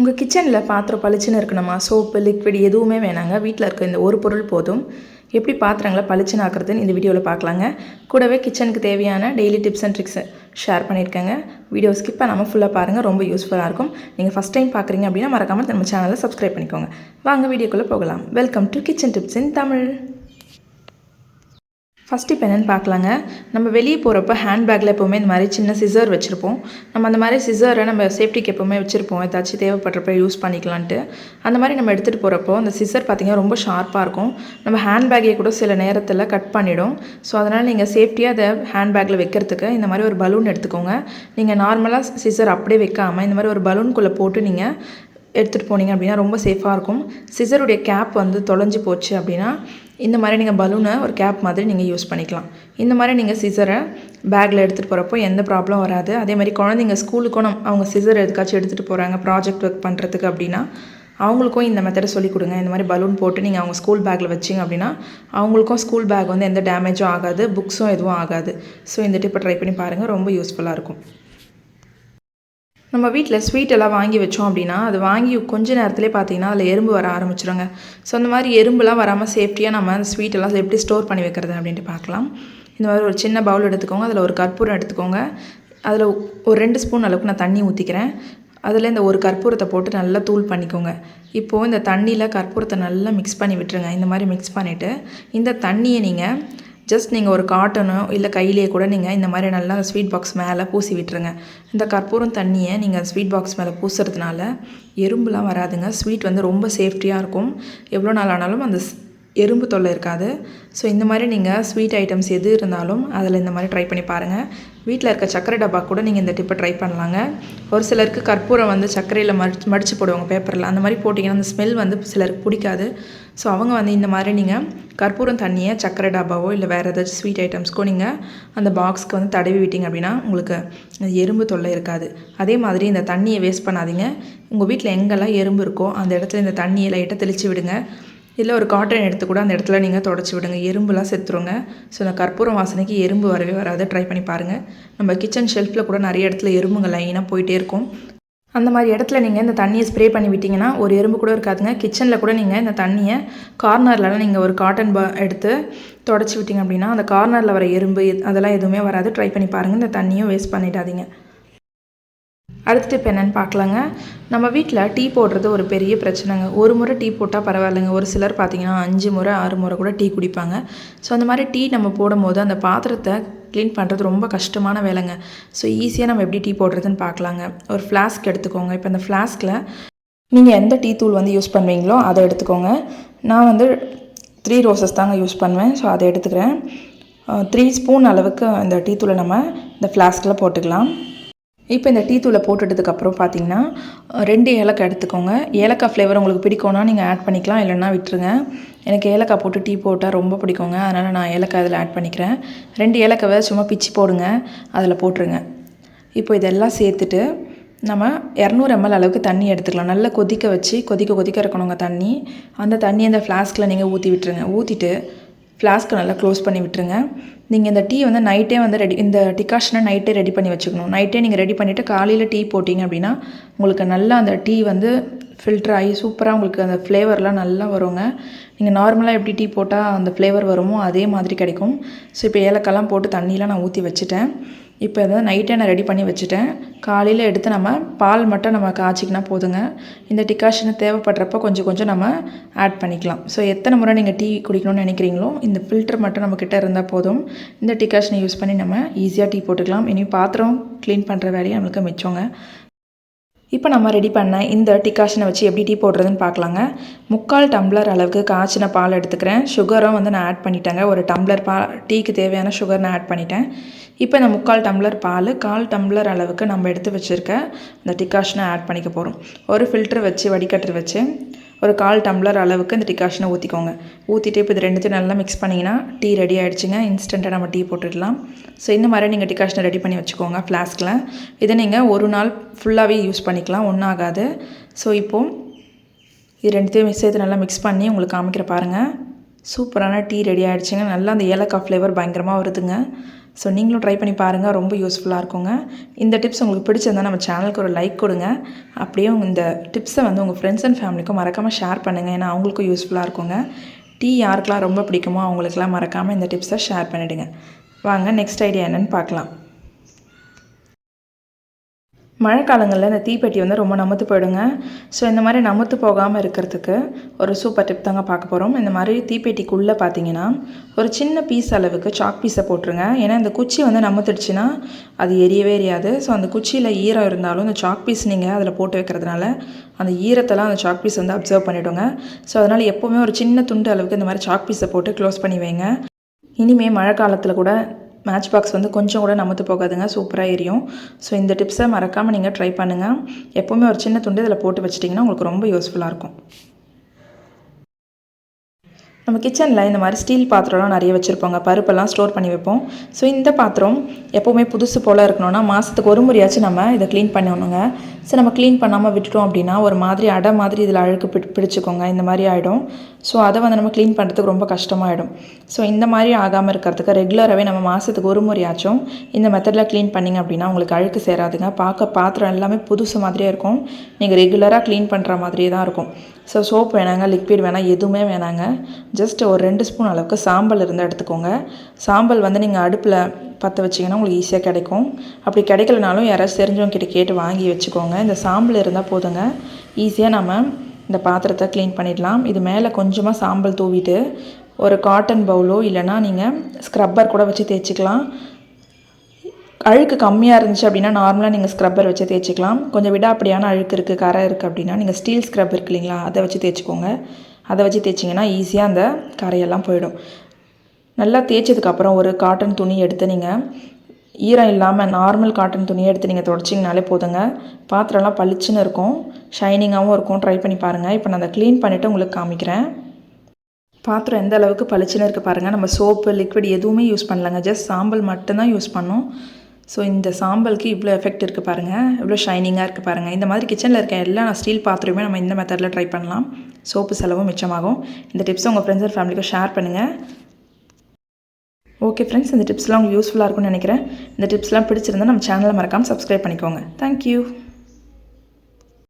உங்கள் கிச்சனில் பாத்திரம் பளிச்சுன்னு இருக்கணுமா? சோப்பு லிக்விட் எதுவுமே வேணாங்க. வீட்டில் இருக்க இந்த ஒரு பொருள் போதும். எப்படி பாத்திரங்களை பளிச்சுன்னு ஆக்குறதுன்னு இந்த வீடியோவில் பார்க்கலாங்க கூடவே கிச்சனுக்கு தேவையான daily tips and tricks share பண்ணியிருக்கேங்க. Video skip பண்ணாமல் ஃபுல்லாக பாருங்கள் ரொம்ப யூஸ்ஃபுல்லாக இருக்கும். நீங்கள் ஃபஸ்ட் டைம் பார்க்குறீங்க அப்படின்னா மறக்காமல் நம்ம சேனலை சப்ஸ்கிரைப் பண்ணிக்கோங்க. வாங்க வீடியோக்குள்ளே போகலாம். Welcome to kitchen tips in Tamil first இப்போ என்னென்னு பார்க்கலாங்க. நம்ம வெளியே போகிறப்ப ஹேண்ட்பேக்கில் எப்போவுமே இந்த மாதிரி சின்ன சிசர் வச்சுருப்போம். நம்ம அந்த மாதிரி சிசரை நம்ம சேஃப்டிக்கு எப்போவுமே வச்சுருப்போம். ஏதாச்சும் தேவைப்படுறப்ப யூஸ் பண்ணிக்கலான்ட்டு. அந்த மாதிரி நம்ம எடுத்துகிட்டு போகிறப்போ அந்த சிசர் பார்த்திங்கன்னா ரொம்ப ஷார்ப்பாக இருக்கும். நம்ம ஹேண்ட்பேக்கே கூட சில நேரத்தில் கட் பண்ணிவிடும் ஸோ அதனால் நீங்கள் சேஃப்டியாக அதை ஹேண்ட்பேக்கில் வைக்கிறதுக்கு இந்த மாதிரி ஒரு பலூன் எடுத்துக்கோங்க. நீங்கள் நார்மலாக சிசர் அப்படியே வைக்காமல் இந்த மாதிரி ஒரு பலூனுக்குள்ளே போட்டு நீங்கள் எடுத்துகிட்டு போனீங்க அப்படின்னா ரொம்ப சேஃபாக இருக்கும். சிசருடைய கேப் வந்து தொலைஞ்சு போச்சு அப்படின்னா இந்த மாதிரி நீங்கள் பலூனை ஒரு கேப் மாதிரி நீங்கள் யூஸ் பண்ணிக்கலாம். இந்த மாதிரி நீங்கள் சிசரை பேக்கில் எடுத்துகிட்டு போகிறப்போ எந்த ப்ராப்ளம் வராது. அதே மாதிரி குழந்தைங்க ஸ்கூலுக்கும் நம் அவங்க சிசர் எதுக்காச்சும் எடுத்துகிட்டு போகிறாங்க ப்ராஜெக்ட் ஒர்க் பண்ணுறதுக்கு அப்படின்னா அவங்களுக்கும் இந்த மெத்தடை சொல்லிக் கொடுங்க. இந்த மாதிரி பலூன் போட்டு நீங்கள் அவங்க ஸ்கூல் பேக்கில் வச்சிங்க அப்படின்னா அவங்களுக்கும் ஸ்கூல் பேக் வந்து எந்த டேமேஜும் ஆகாது புக்ஸும் எதுவும் ஆகாது. ஸோ இந்த டிப்பை ட்ரை பண்ணி பாருங்கள் ரொம்ப யூஸ்ஃபுல்லாக இருக்கும். நம்ம வீட்டில் ஸ்வீட் எல்லாம் வாங்கி வச்சோம் அப்படின்னா அது வாங்கி கொஞ்ச நேரத்துலேயே பார்த்தீங்கன்னா அதில் எறும்பு வர ஆரம்பிச்சிருங்க. ஸோ அந்த மாதிரி எறும்புலாம் வராமல் சேஃப்டியாக நம்ம அந்த ஸ்வீட் எல்லாம் எப்படி ஸ்டோர் பண்ணி வைக்கிறது அப்படின்ட்டு பார்க்கலாம் இந்த மாதிரி ஒரு சின்ன பவுல் எடுத்துக்கோங்க. அதில் ஒரு கற்பூரம் எடுத்துக்கோங்க. அதில் ஒரு ரெண்டு ஸ்பூன் அளவுக்கு நான் தண்ணி ஊற்றிக்கிறேன் அதில் இந்த ஒரு கற்பூரத்தை போட்டு நல்லா தூள் பண்ணிக்கோங்க. இப்போது இந்த தண்ணியில் கற்பூரத்தை நல்லா மிக்ஸ் பண்ணி விட்டுருங்க. இந்த மாதிரி மிக்ஸ் பண்ணிவிட்டு இந்த தண்ணியை நீங்கள் ஜஸ்ட் நீங்கள் ஒரு காட்டனோ இல்லை கையிலேயே கூட நீங்கள் இந்த மாதிரி நல்லா ஸ்வீட் பாக்ஸ் மேலே பூசி விட்டுருங்க. இந்த கற்பூரம் தண்ணியை நீங்கள் ஸ்வீட் பாக்ஸ் மேலே பூசுறதுனால எறும்புலாம் வராதுங்க. ஸ்வீட் வந்து ரொம்ப சேஃப்டியாக இருக்கும். எவ்வளோ நாள் ஆனாலும் அந்த எறும்பு தொல்லை இருக்காது. ஸோ இந்த மாதிரி நீங்கள் ஸ்வீட் ஐட்டம்ஸ் எது இருந்தாலும் அதில் இந்த மாதிரி ட்ரை பண்ணி பாருங்கள் வீட்டில் இருக்க சர்க்கரை டப்பா கூட நீங்கள் இந்த டிப்பை ட்ரை பண்ணலாங்க. ஒரு சிலருக்கு கற்பூரம் வந்து சர்க்கரையில் மடிச்சு மடித்து போடுவாங்க பேப்பரில் அந்த மாதிரி போட்டிங்கன்னா அந்த ஸ்மெல் வந்து சிலருக்கு பிடிக்காது. ஸோ அவங்க வந்து இந்த மாதிரி நீங்கள் கற்பூரம் தண்ணியை சர்க்கரை டப்பாவோ இல்லை வேறு ஏதாச்சும் ஸ்வீட் ஐட்டம்ஸ்க்கோ நீங்கள் அந்த பாக்ஸ்க்கு வந்து தடவி விட்டிங்க அப்படின்னா உங்களுக்கு எறும்பு தொல்லை இருக்காது. அதே மாதிரி இந்த தண்ணியை வேஸ்ட் பண்ணாதீங்க. உங்கள் வீட்டில் எங்கெல்லாம் எறும்பு இருக்கோ அந்த இடத்துல இந்த தண்ணியை லைட்டாக தெளித்து விடுங்க. இல்லை ஒரு காட்டன் எடுத்து கூட அந்த இடத்துல நீங்கள் தொடச்சி விடுங்க. எறும்புலாம் செத்துருங்க. ஸோ இந்த கற்பூரம் வாசனைக்கு எறும்பு வரவே வராது. ட்ரை பண்ணி பாருங்கள் நம்ம கிச்சன் ஷெல்ஃபில் கூட நிறைய இடத்துல எறும்புங்க லைனாக போயிட்டே இருக்கும். அந்த மாதிரி இடத்துல நீங்கள் இந்த தண்ணியை ஸ்ப்ரே பண்ணி விட்டிங்கன்னா ஒரு எறும்பு கூட இருக்காதுங்க. கிச்சனில் கூட நீங்கள் இந்த தண்ணியை கார்னர்லலாம் நீங்கள் ஒரு காட்டன் பா எடுத்து தொடச்சி விட்டிங்க அப்படின்னா அந்த கார்னரில் வர எறும்பு அதெல்லாம் எதுவுமே வராது. ட்ரை பண்ணி பாருங்கள் இந்த தண்ணியும் வேஸ்ட் பண்ணிடாதீங்க. அடுத்த டிப் என்னென்னு பார்க்கலாங்க. நம்ம வீட்டில் டீ போடுறது ஒரு பெரிய பிரச்சனைங்க. ஒரு முறை டீ போட்டால் பரவாயில்லைங்க. ஒரு சிலர் பார்த்திங்கன்னா அஞ்சு முறை ஆறு முறை கூட டீ குடிப்பாங்க. ஸோ அந்த மாதிரி டீ நம்ம போடும்போது அந்த பாத்திரத்தை க்ளீன் பண்ணுறது ரொம்ப கஷ்டமான வேலைங்க. ஸோ ஈஸியாக நம்ம எப்படி டீ போடுறதுன்னு பார்க்கலாங்க. ஒரு ஃப்ளாஸ்க் எடுத்துக்கோங்க. இப்போ இந்த ஃப்ளாஸ்கில் நீங்கள் எந்த டீ தூள் வந்து யூஸ் பண்ணுவீங்களோ அதை எடுத்துக்கோங்க. நான் வந்து த்ரீ ரோசஸ் தாங்க யூஸ் பண்ணுவேன். ஸோ அதை எடுத்துக்கிறேன். த்ரீ ஸ்பூன் அளவுக்கு அந்த டீ தூளை நம்ம இந்த ஃப்ளாஸ்கில் போட்டுக்கலாம். இப்போ இந்த டீ தூளை போட்டுட்டதுக்கப்புறம் பார்த்தீங்கன்னா ரெண்டு ஏலக்காய் எடுத்துக்கோங்க. ஏலக்காய் ஃப்ளேவர் உங்களுக்கு பிடிக்கும்னா நீங்கள் ஆட் பண்ணிக்கலாம் இல்லைன்னா விட்டுருங்க. எனக்கு ஏலக்காய் போட்டு டீ போட்டால் ரொம்ப பிடிக்குங்க. அதனால் நான் ஏலக்காய் அதில் ஆட் பண்ணிக்கிறேன். ரெண்டு ஏலக்காவை சும்மா பிச்சு போடுங்க. அதில் போட்டுருங்க. இப்போ இதெல்லாம் சேர்த்துட்டு நம்ம இரநூறு எம்எல் அளவுக்கு தண்ணி எடுத்துக்கலாம். நல்லா கொதிக்க வச்சு கொதிக்க கொதிக்க இருக்கணுங்க தண்ணி. அந்த தண்ணி அந்த ஃப்ளாஸ்கில் நீங்கள் ஊற்றி விட்டுருங்க. ஊற்றிட்டு ஃப்ளாஸ்க்கை நல்லா க்ளோஸ் பண்ணி விட்டுருங்க. நீங்கள் இந்த டீ வந்து நைட்டே வந்து ரெடி இந்த டிகாஷனை நைட்டே ரெடி பண்ணி வச்சுக்கணும். நைட்டே நீங்கள் ரெடி பண்ணிவிட்டு காலையில் டீ போட்டிங்க அப்படின்னா உங்களுக்கு நல்லா அந்த டீ வந்து ஃபில்டர் ஆகி சூப்பராக உங்களுக்கு அந்த ஃப்ளேவர்லாம் நல்லா வருங்க. நீங்கள் நார்மலாக எப்படி டீ போட்டால் அந்த ஃப்ளேவர் வருமோ அதே மாதிரி கிடைக்கும். ஸோ இப்போ ஏலக்காய்லாம் போட்டு தண்ணியெலாம் நான் ஊற்றி வச்சுட்டேன். இப்போ இதை நைட்டே நான் ரெடி பண்ணி வச்சுட்டேன். காலையில் எடுத்து நம்ம பால் மட்டும் நம்ம காய்ச்சிக்கினா போதுங்க. இந்த டிகாஷனை தேவைப்படுறப்ப கொஞ்சம் கொஞ்சம் நம்ம ஆட் பண்ணிக்கலாம். ஸோ எத்தனை முறை நீங்கள் டீ குடிக்கணும்னு நினைக்கிறீங்களோ இந்த ஃபில்டர் மட்டும் நம்மக்கிட்ட இருந்தால் போதும். இந்த டிகாஷனை யூஸ் பண்ணி நம்ம ஈஸியாக டீ போட்டுக்கலாம். இனி பாத்திரம் க்ளீன் பண்ணுற வேலையை நம்மளுக்கு மிச்சோங்க. இப்போ நம்ம ரெடி பண்ண இந்த டிகாஷனை வச்சு எப்படி டீ போடுறதுன்னு பார்க்கலாங்க. முக்கால் டம்ளர் அளவுக்கு காய்ச்சின பால் எடுத்துக்கிறேன். சுகரும் வந்து நான் ஆட் பண்ணிட்டேங்க. ஒரு டம்ளர் பா டீக்கு தேவையான சுகர் நான் ஆட் பண்ணிட்டேன். இப்போ இந்த முக்கால் டம்ளர் பால் கால் டம்ளர் அளவுக்கு நம்ம எடுத்து வச்சுருக்க இந்த டிகாஷனை ஆட் பண்ணிக்க போகிறோம் ஒரு ஃபில்ட்ரு வச்சு வடிகட்டர் வச்சு ஒரு கால் டம்ளர் அளவுக்கு இந்த டிகாஷனை ஊற்றிக்கோங்க ஊற்றிட்டு இப்போ இது ரெண்டுத்தையும் நல்லா மிக்ஸ் பண்ணிங்கன்னா டீ ரெடி ஆகிடுச்சுங்க இன்ஸ்டண்ட்டாக நம்ம டீ போட்டுடலாம். ஸோ இந்த மாதிரி நீங்கள் டிகாஷனை ரெடி பண்ணி வச்சுக்கோங்க ஃப்ளாஸ்கில் இதை நீங்கள் ஒரு நாள் ஃபுல்லாகவே யூஸ் பண்ணிக்கலாம். ஒன்றும் ஆகாது. ஸோ இப்போது இது ரெண்டுத்தையும் சேர்த்து நல்லா மிக்ஸ் பண்ணி உங்களுக்கு காமிக்கிற பாருங்கள் சூப்பரான டீ ரெடி ஆகிடுச்சுங்க நல்லா அந்த ஏலக்காய் ஃப்ளேவர் பயங்கரமாக வருதுங்க. ஸோ நீங்களும் ட்ரை பண்ணி பாருங்கள் ரொம்ப யூஸ்ஃபுல்லாக இருக்குங்க. இந்த டிப்ஸ் உங்களுக்கு பிடிச்சிருந்தா நம்ம சேனலுக்கு ஒரு லைக் கொடுங்க. அப்படியே இந்த டிப்ஸை வந்து உங்கள் ஃப்ரெண்ட்ஸ் அண்ட் ஃபேமிலிக்கும் மறக்காமல் ஷேர் பண்ணுங்கள் ஏன்னா அவங்களுக்கும் யூஸ்ஃபுல்லாக இருக்குங்க. டீ யாருக்கெல்லாம் ரொம்ப பிடிக்குமோ அவங்களுக்கெல்லாம் மறக்காமல் இந்த டிப்ஸை ஷேர் பண்ணிவிடுங்க வாங்க நெக்ஸ்ட் ஐடியா என்னென்னு பார்க்கலாம். மழை காலங்களில் இந்த தீப்பெட்டி வந்து ரொம்ப நமுத்து போயிடுங்க. ஸோ இந்த மாதிரி நமுத்து போகாமல் இருக்கிறதுக்கு ஒரு சூப்பர் டிப் தாங்க பார்க்க போகிறோம் இந்த மாதிரி தீப்பெட்டிக்குள்ளே பார்த்தீங்கன்னா ஒரு சின்ன பீஸ் அளவுக்கு சாக் பீஸை போட்டுருங்க. ஏன்னா இந்த குச்சி வந்து நமுத்துடுச்சுன்னா அது எரியவே எரியாது. ஸோ அந்த குச்சியில் ஈரம் இருந்தாலும் இந்த சாக் பீஸ் நீங்கள் அதில் போட்டு வைக்கிறதுனால அந்த ஈரத்தெல்லாம் அந்த சாக் பீஸ் வந்து அப்சர்வ் பண்ணிவிடுங்க ஸோ அதனால் எப்போவுமே ஒரு சின்ன துண்டு அளவுக்கு இந்த மாதிரி சாக் பீஸை போட்டு க்ளோஸ் பண்ணி வைங்க. இனிமேல் மழை காலத்தில் கூட மேட்ச் பாக்ஸ் வந்து கொஞ்சம் கூட நமத்து போகாதுங்க சூப்பராக எரியும். ஸோ இந்த டிப்ஸை மறக்காமல் நீங்கள் ட்ரை பண்ணுங்கள் எப்போவுமே ஒரு சின்ன துண்டு இதில் போட்டு வச்சிட்டிங்கன்னா உங்களுக்கு ரொம்ப யூஸ்ஃபுல்லாக இருக்கும். நம்ம கிச்சனில் இந்த மாதிரி ஸ்டீல் பாத்திரம்லாம் நிறைய வச்சுருப்போங்க. பருப்பெல்லாம் ஸ்டோர் பண்ணி வைப்போம். ஸோ இந்த பாத்திரம் எப்போவுமே புதுசு போல் இருக்கணும்னா மாதத்துக்கு ஒரு முறையாச்சும் நம்ம இதை க்ளீன் பண்ணணுங்க. ஸோ நம்ம க்ளீன் பண்ணாமல் விட்டுட்டோம் அப்படின்னா ஒரு மாதிரி அடை மாதிரி இதில் அழுக்கு பி பிடிச்சிக்கோங்க. இந்த மாதிரி ஆகிடும் ஸோ அதை வந்து நம்ம க்ளீன் பண்ணுறதுக்கு ரொம்ப கஷ்டமாயிடும். ஸோ இந்த மாதிரி ஆகாமல் இருக்கிறதுக்கு ரெகுலராகவே நம்ம மாதத்துக்கு ஒரு முறையாச்சும் இந்த மெத்தடில் க்ளீன் பண்ணிங்க அப்படின்னா உங்களுக்கு அழுக்கு சேராதுங்க. பார்க்க பாத்திரம் எல்லாமே புதுசு மாதிரியே இருக்கும். நீங்கள் ரெகுலராக க்ளீன் பண்ணுற மாதிரியே தான் இருக்கும். ஸோ சோப் வேணாங்க லிக்விட் வேணாம் எதுவுமே வேணாங்க. ஜஸ்ட் ஒரு ரெண்டு ஸ்பூன் அளவுக்கு சாம்பல் இருந்தால் எடுத்துக்கோங்க. சாம்பல் வந்து நீங்கள் அடுப்பில் பற்ற வச்சிங்கன்னா உங்களுக்கு ஈஸியாக கிடைக்கும். அப்படி கிடைக்கலனாலும் யாராச்சும் தெரிஞ்சவங்க கிட்ட கேட்டு வாங்கி வச்சுக்கோங்க. இந்த சாம்பல் இருந்தால் போதுங்க. ஈஸியாக நம்ம இந்த பாத்திரத்தை க்ளீன் பண்ணிடலாம். இது மேலே கொஞ்சமாக சாம்பல் தூவிட்டு ஒரு காட்டன் பவுலோ இல்லைனா நீங்கள் ஸ்க்ரப்பர் கூட வச்சு தேய்ச்சிக்கலாம். அழுக்கு கம்மியாக இருந்துச்சு அப்படின்னா நார்மலாக நீங்கள் ஸ்க்ரப்பர் வச்சு தேய்ச்சிக்கலாம். கொஞ்சம் விடாப்படியான அழுக்கு இருக்குது கரை இருக்குது அப்படின்னா நீங்கள் ஸ்டீல் ஸ்க்ரப் இருக்கு இல்லைங்களா அதை வச்சு தேய்ச்சிக்கோங்க. அதை வச்சு தேய்ச்சிங்கன்னா ஈஸியாக அந்த கரையெல்லாம் போயிடும். நல்லா தேய்ச்சதுக்கப்புறம் ஒரு காட்டன் துணி எடுத்து நீங்கள் ஈரம் இல்லாமல் நார்மல் காட்டன் துணியை எடுத்து நீங்கள் தொடச்சிங்கனாலே போதுங்க. பாத்திரம்லாம் பளிச்சுன்னு இருக்கும். ஷைனிங்காகவும் இருக்கும். ட்ரை பண்ணி பாருங்கள் இப்போ நான் அதை க்ளீன் பண்ணிவிட்டு உங்களுக்கு காமிக்கிறேன். பாத்திரம் எந்த அளவுக்கு பளிச்சுன்னு இருக்குது பாருங்கள் நம்ம சோப்பு லிக்விட் எதுவுமே யூஸ் பண்ணலங்க. ஜஸ்ட் சாம்பல் மட்டும்தான் யூஸ் பண்ணோம். ஸோ இந்த சாம்பலுக்கு இவ்வளோ எஃபெக்ட் இருக்குது பாருங்கள் இவ்வளோ ஷைனிங்காக இருக்குது பாருங்கள் இந்த மாதிரி கிச்சனில் இருக்க எல்லா ஸ்டீல் பாத்திரமே நம்ம இந்த மெத்தடில் ட்ரை பண்ணலாம். சோப்பு செலவும் மிச்சமாகும். இந்த டிப்ஸை உங்கள் ஃப்ரெண்ட்ஸ் அண்ட் ஃபேமிலிக்கும் ஷேர் பண்ணுங்கள் ஓகே ஃப்ரெண்ட்ஸ் இந்த டிப்ஸ்லாம் உங்களுக்கு யூஸ்ஃபுல்லாக இருக்கும்னு நினைக்கிறேன். இந்த டிப்ஸ்லாம் பிடிச்சிருந்தா நம்ம சேனலை மறக்காமல் சப்ஸ்கிரைப் பண்ணிக்கோங்க. தேங்க்யூ